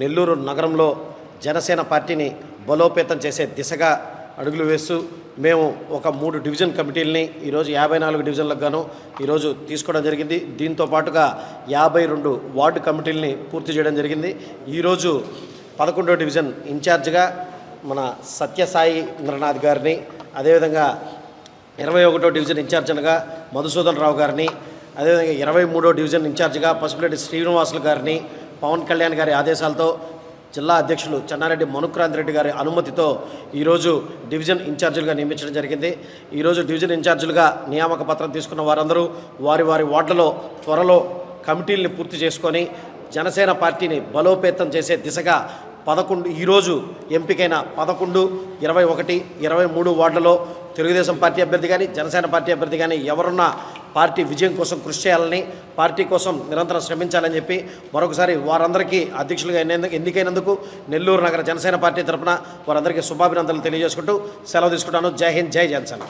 నెల్లూరు నగరంలో జనసేన పార్టీని బలోపేతం చేసే దిశగా అడుగులు వేస్తూ మేము ఒక మూడు డివిజన్ కమిటీలని ఈరోజు యాభై నాలుగు డివిజన్లకు గాను ఈరోజు తీసుకోవడం జరిగింది. దీంతో పాటుగా యాభై రెండు వార్డు కమిటీలని పూర్తి చేయడం జరిగింది. ఈరోజు పదకొండో డివిజన్ ఇన్ఛార్జ్గా మన సత్యసాయి ఇంద్రనాథ్ గారిని అదేవిధంగా ఇరవై ఒకటో డివిజన్ ఇన్ఛార్జ్గా మధుసూదన్ రావు గారిని అదేవిధంగా ఇరవై మూడో డివిజన్ ఇన్ఛార్జ్గా పసుపులేటి శ్రీనివాసులు గారిని పవన్ కళ్యాణ్ గారి ఆదేశాలతో జిల్లా అధ్యక్షులు చెన్నారెడ్డి మనుక్రాంత్ రెడ్డి గారి అనుమతితో ఈరోజు డివిజన్ ఇన్ఛార్జీలుగా నియమించడం జరిగింది. ఈరోజు డివిజన్ ఇన్ఛార్జీలుగా నియామక పత్రం తీసుకున్న వారందరూ వారి వారి వార్డులలో త్వరలో కమిటీల్ని పూర్తి చేసుకొని జనసేన పార్టీని బలోపేతం చేసే దిశగా పదకొండు ఈరోజు ఎంపికైన పదకొండు ఇరవై ఒకటి ఇరవై మూడు వార్డులలో తెలుగుదేశం పార్టీ అభ్యర్థి కానీ జనసేన పార్టీ అభ్యర్థి కానీ ఎవరున్నా పార్టీ విజయం కోసం కృషి చేయాలని పార్టీ కోసం నిరంతరం శ్రమించాలని చెప్పి మరొకసారి వారందరికీ అధ్యక్షులుగా ఎన్నికైనందుకు నెల్లూరు నగర జనసేన పార్టీ తరపున వారందరికీ శుభాభినందనలు తెలియజేసుకుంటూ సెలవు తీసుకుంటాను. జై హింద్ జై జనసేన.